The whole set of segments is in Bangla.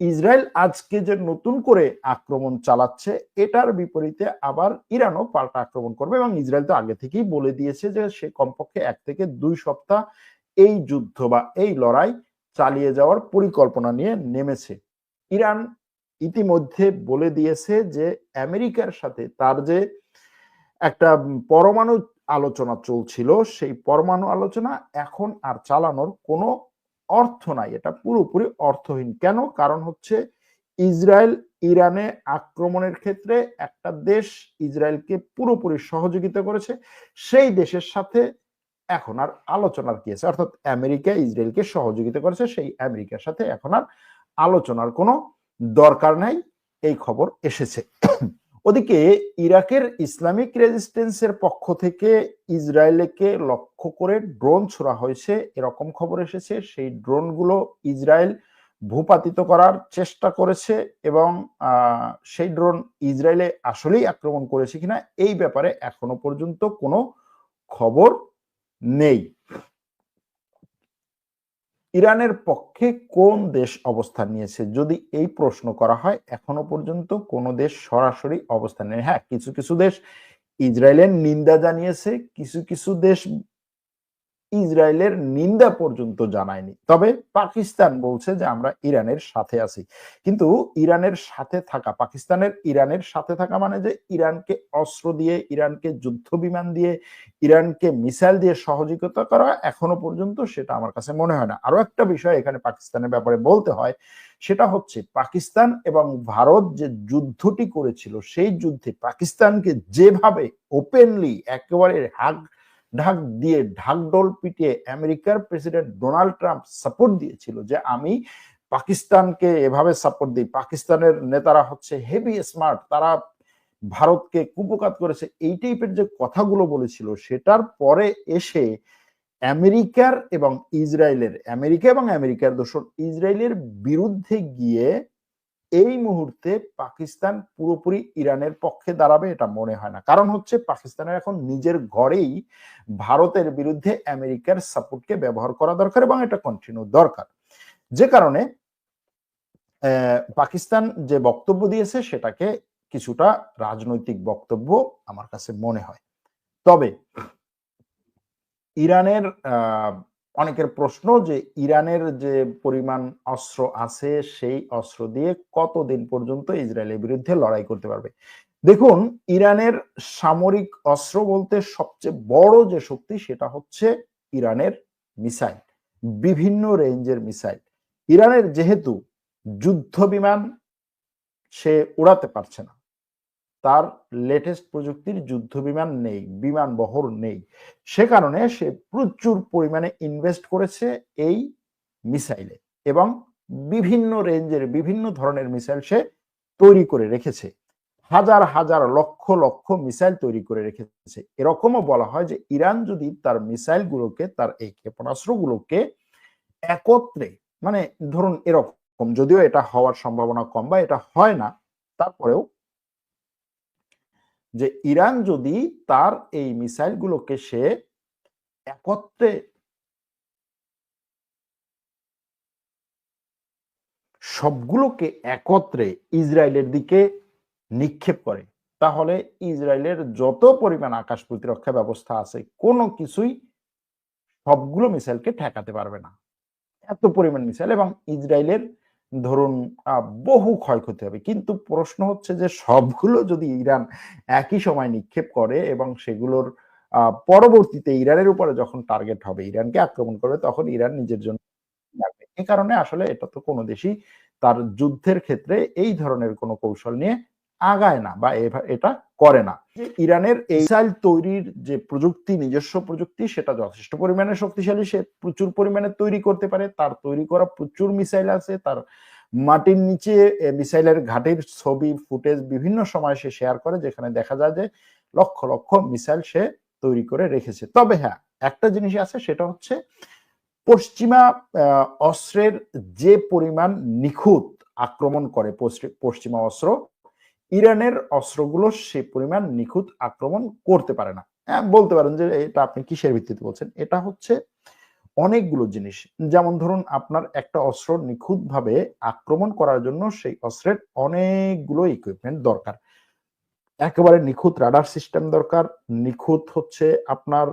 ইসরায়েল আজকে যে নতুন করে আক্রমণ চালাচ্ছে, এটার বিপরীতে আবার ইরানও পাল্টা আক্রমণ করবে এবং ইসরায়েল তো আগে থেকেই বলে দিয়েছে যে সে কমপক্ষে এক থেকে দুই সপ্তাহ এই যুদ্ধ বা এই লড়াই চালিয়ে যাওয়ার পরিকল্পনা নিয়ে নেমেছে। ইরান ইতিমধ্যে বলে দিয়েছে যে আমেরিকার সাথে তার যে একটা পরমাণু আলোচনা চলছিল, সেই পরমাণু আলোচনা এখন আর চালানোর কোনো অর্থ নাই, এটা পুরোপুরি অর্থহীন। কেন? কারণ হচ্ছে ইসরায়েল ইরানে আক্রমণের ক্ষেত্রে একটা দেশ ইসরায়েলকে পুরোপুরি সহযোগিতা করেছে, সেই দেশের সাথে এখন আর আলোচনার কি আছে? অর্থাৎ আমেরিকা ইসরায়েলকে সহযোগিতা করেছে, সেই আমেরিকার সাথে এখন আর আলোচনার কোনো দরকার নাই, এই খবর এসেছে। ওদিকে ইরাকের ইসলামিক রেজিস্টেন্সের পক্ষ থেকে ইসরায়েলকে লক্ষ্য করে ড্রোন ছোড়া হয়েছে। এরকম খবর এসেছে, সেই ড্রোনগুলো ইসরায়েল ভূপাতিত করার চেষ্টা করেছে এবং সেই ড্রোন ইসরায়েলে আসলেই আক্রমণ করেছে কিনা, এই ব্যাপারে এখনও পর্যন্ত কোনো খবর নেই। ইরানের পক্ষে কোন দেশ অবস্থান নিয়েছে? যদি এই প্রশ্ন করা হয়, এখনও পর্যন্ত কোন দেশ সরাসরি অবস্থান নেই হ্যাঁ কিছু কিছু দেশ ইসরায়েলের নিন্দা জানিয়েছে, কিছু কিছু দেশ ইসরায়েলের নিন্দা পর্যন্ত জানায়নি। তবে পাকিস্তান বলছে যে আমরা ইরানের সাথে আছি। কিন্তু ইরানের সাথে থাকা, পাকিস্তানের ইরানের সাথে থাকা মানে যে ইরানকে অস্ত্র দিয়ে, ইরানকে যুদ্ধ বিমান দিয়ে, ইরানকে মিসাইল দিয়ে সহযোগিতা করা এখনও পর্যন্ত সেটা আমার কাছে মনে হয় না। আরও একটা বিষয় এখানে পাকিস্তানের ব্যাপারে বলতে হয়, সেটা হচ্ছে পাকিস্তান এবং ভারত যে যুদ্ধটি করেছিল, সেই যুদ্ধে পাকিস্তানকে যেভাবে ওপেনলি একেবারে হাগ ঢাক দিয়ে ঢাকডোল পিটিয়ে আমেরিকার প্রেসিডেন্ট ডোনাল্ড ট্রাম্প সাপোর্ট দিয়েছিল যে আমি পাকিস্তানকে এভাবে সাপোর্ট দিই। পাকিস্তানের নেতারা হচ্ছে হেভি স্মার্ট তারা ভারতকে কুপকাত করেছে। এই টাইপের যে কথাগুলো বলেছিল, সেটার পরে এসে আমেরিকার এবং ইসরায়েলের, আমেরিকা এবং আমেরিকার দোষর, ইসরায়েলের বিরুদ্ধে গিয়ে এই মুহূর্তে পাকিস্তান পুরোপুরি ইরানের পক্ষে দাঁড়াবে এটা মনে হয় না। কারণ হচ্ছে পাকিস্তানের এখন নিজের ঘরেই ভারতের বিরুদ্ধে আমেরিকার সাপোর্টকে ব্যবহার করা দরকার এবং এটা কন্টিনিউ দরকার। যে কারণে পাকিস্তান যে বক্তব্য দিয়েছে সেটাকে কিছুটা রাজনৈতিক বক্তব্য আমার কাছে মনে হয়। তবে, ইরানের আহ অনেকের প্রশ্ন যে ইরানের যে পরিমাণ অস্ত্র আছে, সেই অস্ত্র দিয়ে কতদিন পর্যন্ত ইসরায়েলের বিরুদ্ধে লড়াই করতে পারবে? দেখুন, ইরানের সামরিক অস্ত্র বলতে সবচেয়ে বড় যে শক্তি সেটা হচ্ছে ইরানের মিসাইল, বিভিন্ন রেঞ্জের মিসাইল। ইরানের যেহেতু যুদ্ধ বিমান সে উড়াতে পারছে না তার লেটেস্ট প্রযুক্তির যুদ্ধ বিমান নেই বিমান বহর নেই। সে কারণে সে প্রচুর পরিমাণে ইনভেস্ট করেছে এই মিসাইলে এবং বিভিন্ন রেঞ্জের বিভিন্ন ধরনের মিসাইল সে তৈরি করে রেখেছে। হাজার হাজার লক্ষ লক্ষ মিসাইল তৈরি করে রেখেছে। এরকমও বলা হয় যে ইরান যদি তার মিসাইল গুলোকে তার এই ক্ষেপণাস্ত্রগুলোকে একত্রে মানে ধরুন এরকম, যদিও এটা হওয়ার সম্ভাবনা কম বা এটা হয় না, তারপরেও যে ইরান যদি তার এই মিসাইলগুলোকে সে একত্রে সবগুলোকে একত্রে ইসরায়েলের দিকে নিক্ষেপ করে, তাহলে ইসরায়েলের যত পরিমাণ আকাশ প্রতিরক্ষা ব্যবস্থা আছে, কোনো কিছুই সবগুলো মিসাইলকে ঠেকাতে পারবে না। এত পরিমাণ মিসাইল এবং ইসরায়েলের ধরুন বহু ক্ষয়ক্ষতি হবে। কিন্তু প্রশ্ন হচ্ছে যে, সবগুলো যদি ইরান একই সময় নিক্ষেপ করে এবং সেগুলোর পরবর্তীতে ইরানের উপরে যখন টার্গেট হবে, ইরানকে আক্রমণ করবে, তখন ইরান নিজের জন্য এ কারণে আসলে এটা তো কোনো দেশই তার যুদ্ধের ক্ষেত্রে এই ধরনের কোনো কৌশল নিয়ে আগায় না বা এটা করে না। যে ইরানের এই মিসাইল তৈরির যে প্রযুক্তি নিজস্ব প্রযুক্তি সেটা যথেষ্ট পরিমাণে শক্তিশালী। সে প্রচুর পরিমাণে তৈরি করতে পারে। তার তৈরি করা প্রচুর মিসাইল আছে। তার মাটির নিচে মিসাইলের ঘাটের ছবি ফুটেজ বিভিন্ন সময় সে শেয়ার করে যেখানে দেখা যায় যে লক্ষ লক্ষ মিসাইল সে তৈরি করে রেখেছে। তবে হ্যাঁ একটা জিনিস আছে সেটা হচ্ছে পশ্চিমা অস্ত্রের যে পরিমাণ নিখুঁত আক্রমণ করে পশ্চিমা অস্ত্র ইরানের অস্ত্রগুলো সে পরিমাণ নিখুঁত আক্রমণ করতে পারে না। হ্যাঁ বলতে পারেন যে এটা আপনি কিসের ভিত্তিতে বলছেন? এটা হচ্ছে অনেকগুলো জিনিস। যেমন ধরুন, আপনার একটা অস্ত্র নিখুঁতভাবে আক্রমণ করার জন্য সেই অস্ত্রের অনেকগুলো ইকুইপমেন্ট দরকার। একেবারে নিখুঁত রাডার সিস্টেম দরকার, নিখুঁত হচ্ছে আপনার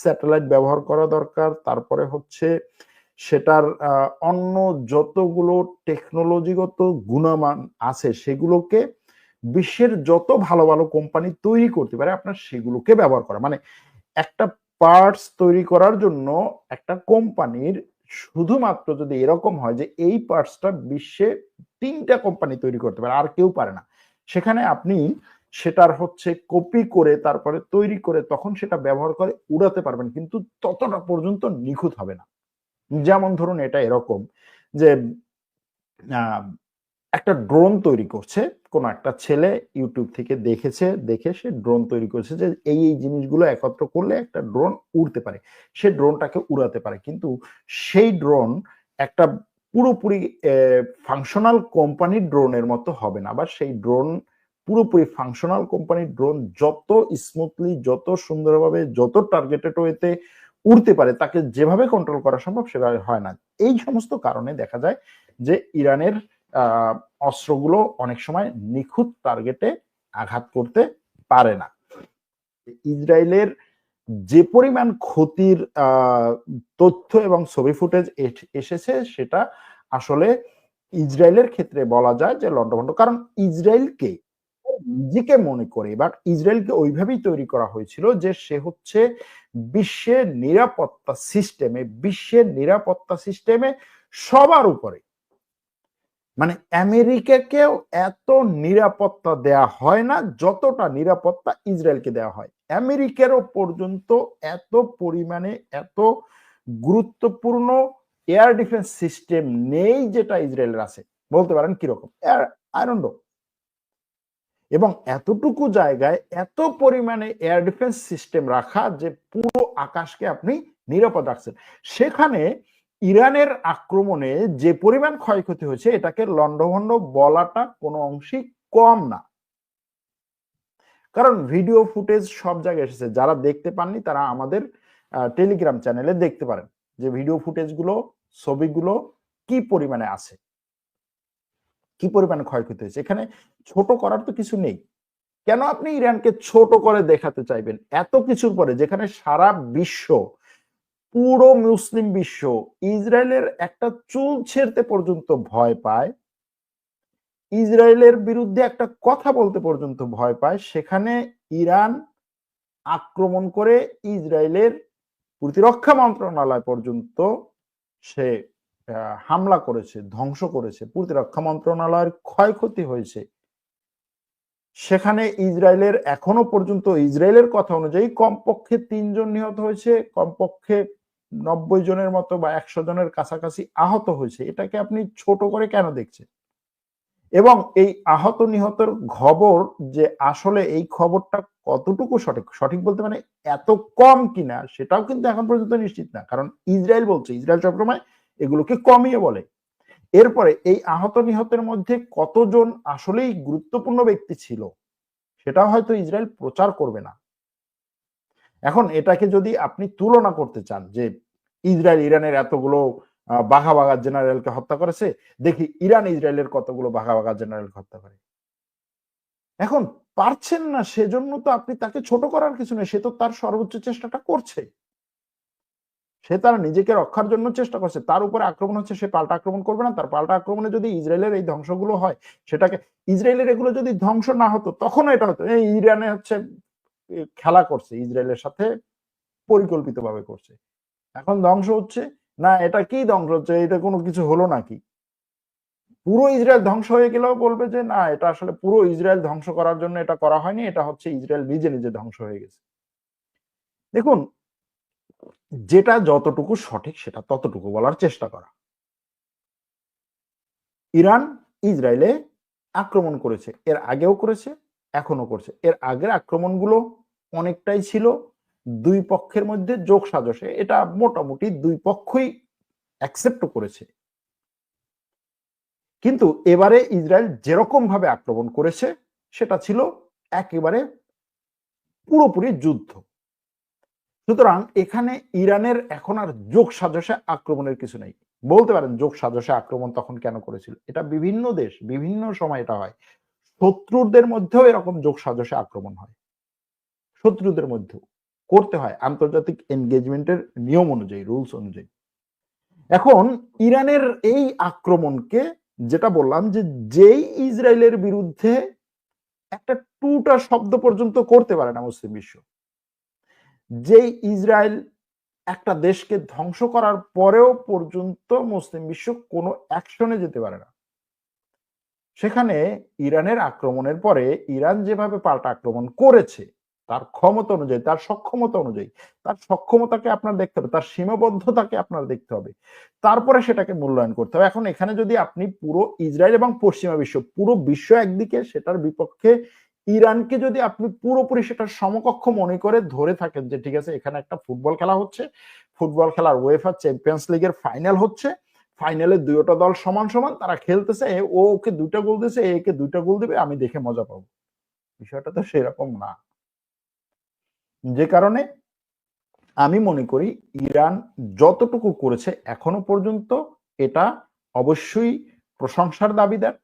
স্যাটেলাইট ব্যবহার করা দরকার, তারপরে হচ্ছে সেটার অন্য যতগুলো টেকনোলজিগত গুণমান আছে সেগুলোকে বিশ্বের যত ভালো ভালো কোম্পানি তৈরি করতে পারে, আপনার সেগুলোকে ব্যবহার করা। মানে একটা পার্টস তৈরি করার জন্য একটা কোম্পানির শুধুমাত্র যদি এরকম হয় যে এই পার্টসটা বিশ্বে তিনটা কোম্পানি তৈরি করতে পারে, আর কেউ পারে না। সেখানে আপনি সেটার হচ্ছে কপি করে তারপরে তৈরি করে তখন সেটা ব্যবহার করে উড়াতে পারবেন, কিন্তু ততটা পর্যন্ত নিখুঁত হবে না। যেমন ধরুন এটা এরকম যে একটা ড্রোন তৈরি করছে, কোন একটা ছেলে ইউটিউব থেকে দেখেছে, দেখে সে ড্রোন তৈরি করেছে যে এই এই জিনিসগুলো একত্র করলে একটা ড্রোন উড়তে পারে। সে ড্রোনটাকে উড়াতে পারে। কিন্তু সেই ড্রোন একটা পুরোপুরি ফাংশনাল কোম্পানির ড্রোনের মতো হবে না। বা সেই ড্রোন পুরোপুরি ফাংশনাল কোম্পানির ড্রোন যত স্মুথলি যত সুন্দরভাবে, যত টার্গেটেড ওয়েতে উড়তে পারে, তাকে যেভাবে কন্ট্রোল করা সম্ভব সেভাবে হয় না। এই সমস্ত কারণে দেখা যায় যে ইরানের অস্ত্রগুলো অনেক সময় নিখুঁত টার্গেটে আঘাত করতে পারে না। ইসরায়েলের যে পরিমাণ ক্ষতির তথ্য এবং ছবি ফুটেজ এসেছে সেটা আসলে ইসরায়েলের ক্ষেত্রে বলা যায় যে লন্ডভন্ড কারণ ইসরায়েলকে নিজেকে মনে করে বা ইসরায়েলকে ওইভাবেই তৈরি করা হয়েছিল যে সে হচ্ছে বিশ্বের নিরাপত্তা সিস্টেমে বিশ্বের নিরাপত্তা সিস্টেমে সবার উপরে মানে আমেরিকাকেও এত নিরাপত্তা দেয়া হয় না যতটা নিরাপত্তা ইসরায়েলকে দেওয়া হয়। আমেরিকারও পর্যন্ত এত পরিমাণে এত গুরুত্বপূর্ণ এয়ার ডিফেন্স সিস্টেম নেই যেটা ইসরায়েলের আছে। বলতে পারেন কীরকম? আনন্দ এবং এতটুকু জায়গায় এত পরিমাণে এয়ার ডিফেন্স সিস্টেম রাখা যে পুরো আকাশকে আপনি নিরাপদ রাখছেন। সেখানে ইরানের আক্রমণে যে পরিমাণ ক্ষয়ক্ষতি হয়েছে, এটাকে লন্ডভন্ড বলাটা কোনো অংশেই কম না। কারণ ভিডিও ফুটেজ সব জায়গায় এসেছে। যারা দেখতে পাননি, তারা আমাদের টেলিগ্রাম চ্যানেলে দেখতে পারেন যে ভিডিও ফুটেজগুলো, ছবিগুলো কি পরিমাণে আছে, কি পরিমাণে ক্ষয়ক্ষতি হয়েছে। এখানে ছোট করার তো কিছু নেই। কেন আপনি ইরানকে ছোট করে দেখাতে চাইবেন? এত কিছুর পরে যেখানে সারা বিশ্ব পুরো মুসলিম বিশ্ব ইসরায়েলের একটা চুল ছেড়তে পর্যন্ত ভয় পায়, ইসরায়েলের বিরুদ্ধে একটা কথা বলতে পর্যন্ত ভয় পায়, সেখানে ইরান আক্রমণ করে ইসরায়েলের প্রতিরক্ষা মন্ত্রণালয় পর্যন্ত সে হামলা করেছে, ধ্বংস করেছে, প্রতিরক্ষা মন্ত্রণালয়ের ক্ষয়ক্ষতি হয়েছে। সেখানে ইসরায়েলের এখনও পর্যন্ত, ইসরায়েলের কথা অনুযায়ী কমপক্ষে তিনজন নিহত হয়েছে, কমপক্ষে নব্বই জনের মতো বা একশো জনের কাছাকাছি আহত হয়েছে, এটাকে আপনি ছোট করে কেন দেখছেন? এবং এই আহত নিহতের খবর যে আসলে এই খবরটা কতটুকু সঠিক সঠিক বলতে মানে এত কম কিনা, সেটাও কিন্তু এখন পর্যন্ত নিশ্চিত না। কারণ ইসরায়েল বলছে, ইসরায়েল সবসময় এগুলোকে কমিয়ে বলে। এরপরে এই আহত নিহতের মধ্যে কতজন আসলেই গুরুত্বপূর্ণ ব্যক্তি ছিল সেটা হয়তো ইসরায়েল প্রচার করবে না। এখন এটাকে যদি আপনি তুলনা করতে চান যে ইসরায়েল, ইরানের এতগুলো বাঘা বাঘা জেনারেলকে হত্যা করেছে, দেখি ইরান, ইসরায়েলের কতগুলো বাঘা বাঘা জেনারেলকে হত্যা করে। এখন পারছেন না সেজন্য তো আপনি তাকে ছোট করার কিছু নেই, সে তো তার সর্বোচ্চ চেষ্টাটা করছে। সে তার নিজেকে রক্ষার জন্য চেষ্টা করছে, তার উপরে আক্রমণ হচ্ছে, সে পাল্টা আক্রমণ করবে না, তার পাল্টা আক্রমণে যদি ইসরায়েলের এই ধ্বংসগুলো হয়, সেটাকে, ইসরায়েলের এগুলো যদি ধ্বংস না হতো তখন এটা হতো, এই ইরানে হচ্ছে খেলা করছে, ইসরায়েলের সাথে পরিকল্পিতভাবে করছে। এখন ধ্বংস হচ্ছে। না, এটা কি ধ্বংস হচ্ছে? এটা কোনো কিছু হলো নাকি? পুরো ইসরায়েল ধ্বংস হয়ে গেলেও বলবে যে, না, এটা আসলে পুরো ইসরায়েল ধ্বংস করার জন্য এটা করা হয়নি। এটা হচ্ছে ইসরায়েল নিজে নিজে ধ্বংস হয়ে গেছে। দেখুন, যেটা যতটুকু সঠিক সেটা ততটুকু বলার চেষ্টা করা। ইরান ইসরায়েলে আক্রমণ করেছে। এর আগেও করেছে এখনও করছে। এর আগের আক্রমণগুলো অনেকটাই ছিল দুই পক্ষের মধ্যে যোগ সাজসে। এটা মোটামুটি দুই পক্ষই অ্যাকসেপ্ট করেছে। কিন্তু এবারে ইসরায়েল যেরকম ভাবে আক্রমণ করেছে, সেটা ছিল একেবারে পুরোপুরি যুদ্ধ। সুতরাং এখানে ইরানের এখন আর যোগ সাজসে আক্রমণের কিছু নেই। বলতে পারেন যোগ সাজসে আক্রমণ তখন কেন করেছিল? এটা বিভিন্ন দেশ, বিভিন্ন সময় এটা হয়। শত্রুদের মধ্যেও এরকম যোগ সাজসে আক্রমণ হয়। শত্রুদের মধ্যেও করতে হয় আন্তর্জাতিক এনগেজমেন্টের নিয়ম অনুযায়ী, রুলস অনুযায়ী। এখন ইরানের এই আক্রমণকে যেটা বললাম যে যেই ইসরায়েলের বিরুদ্ধে একটা টুটা শব্দ পর্যন্ত করতে পারে না মুসলিম বিশ্ব, যেই ইসরায়েল একটা দেশকে ধ্বংস করার পরেও পর্যন্ত মুসলিম বিশ্ব কোনো অ্যাকশনে যেতে পারে না। সেখানে ইরানের আক্রমণের পরে ইরান যেভাবে পাল্টা আক্রমণ করেছে তার ক্ষমতা অনুযায়ী, তার সক্ষমতা অনুযায়ী, তার সক্ষমতাকে আপনার দেখতে হবে, তার সীমাবদ্ধতাকে আপনার দেখতে হবে। তারপরে সেটাকে মূল্যায়ন করতে হবে। এখন এখানে যদি আপনি পুরো ইসরায়েল এবং পশ্চিমা বিশ্ব, পুরো বিশ্ব একদিকে, সেটার বিপক্ষে ইরানকে যদি আপনি পুরোপুরি সেটার সমকক্ষ মনে করে ধরে থাকেন যে, ঠিক আছে, এখানে একটা ফুটবল খেলা হচ্ছে, ফুটবল খেলার ওয়েফার চ্যাম্পিয়ন্স লিগের ফাইনাল হচ্ছে ফাইনালে দুইটা দল সমান সমান, তারা খেলতেছে ও ওকে দুইটা গোল দিয়েছে একে দুইটা গোল দেবে, আমি দেখে মজা পাবো। বিষয়টা তো সেরকম না। যে কারণে আমি মনে করি ইরান যতটুকু করেছে এখনও পর্যন্ত এটা অবশ্যই প্রশংসার দাবিদার।